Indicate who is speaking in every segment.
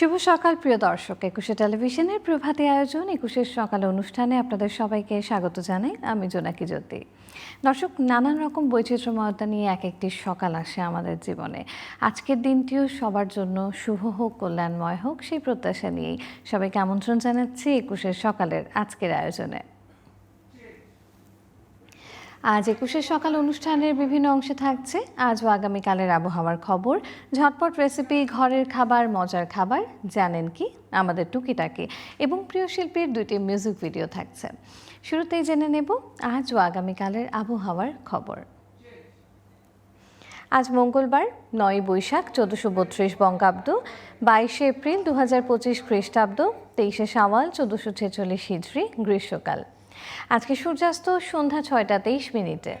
Speaker 1: শুভ সকাল, প্রিয় দর্শক। একুশে টেলিভিশনের প্রভাতী আয়োজন, একুশের সকাল অনুষ্ঠানে আপনাদের সবাইকে স্বাগত জানাই। আমি জোনাকি জ্যোতি। দর্শক, নানান রকম বৈচিত্র্যময়তা নিয়ে এক একটি সকাল আসে আমাদের জীবনে। আজকের দিনটিও সবার জন্য শুভ হোক, কল্যাণময় হোক, সেই প্রত্যাশা নিয়েই সবাইকে আমন্ত্রণ জানাচ্ছি একুশের সকালের আজকের আয়োজনে। আজ একুশের সকাল অনুষ্ঠানের বিভিন্ন অংশে থাকছে। আজ ও আগামীকালের আবহাওয়ার খবর। ঝটপট রেসিপি ঘরের খাবার, মজার খাবার, জানেন কি? আমাদের টুকিটাকি। এবং প্রিয় শিল্পীর দুইটি মিউজিক ভিডিও থাকছে। শুরুতেই জেনে নেব আজ ও আগামীকালের আবহাওয়ার খবর। আজ মঙ্গলবার নয় বৈশাখ, চোদ্দশো বত্রিশ বঙ্গাব্দ। বাইশে এপ্রিল দু হাজার পঁচিশ খ্রিস্টাব্দ। তেইশে সাওয়াল চোদ্দশো ছেচল্লিশ হিজড়ি, গ্রীষ্মকাল। আজকে সূর্যাস্ত, সন্ধ্যা ছয়টা, তেইশ মিনিটে।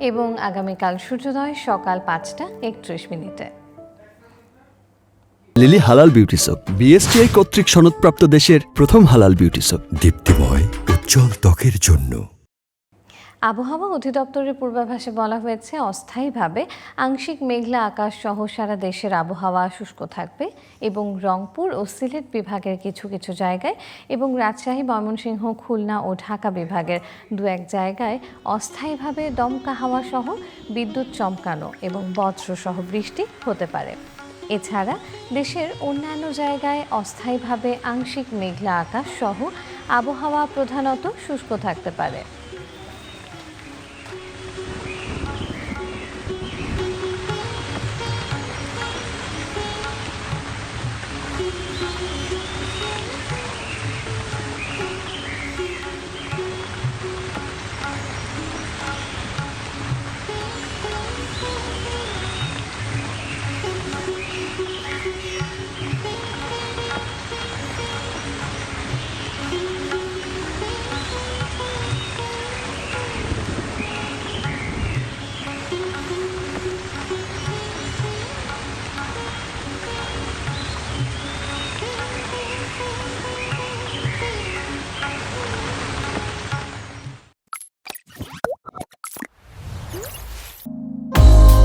Speaker 1: এবং আগামীকাল সূর্যোদয় সকাল পাঁচটা, একত্রিশ মিনিটে।
Speaker 2: লিলি হালাল বিউটি সোপ, বিএসটিআই কর্তৃক সনদপ্রাপ্ত দেশের প্রথম হালাল বিউটি সোপ,
Speaker 3: দীপ্তিময়, উজ্জ্বল ত্বকের জন্য।
Speaker 1: আবহাওয়া অধিদপ্তরের পূর্বাভাসে বলা হয়েছে, অস্থায়ীভাবে আংশিক মেঘলা আকাশ সহ সারা দেশের আবহাওয়া শুষ্ক থাকবে এবং রংপুর ও সিলেট বিভাগের কিছু কিছু জায়গায় এবং রাজশাহী, ময়মনসিংহ, খুলনা ও ঢাকা বিভাগের দু এক জায়গায় অস্থায়ীভাবে দমকা হাওয়া সহ বিদ্যুৎ চমকানো এবং বজ্র সহ বৃষ্টি হতে পারে। এছাড়া দেশের অন্যান্য জায়গায় অস্থায়ীভাবে আংশিক মেঘলা আকাশ সহ আবহাওয়া প্রধানত শুষ্ক থাকতে পারে।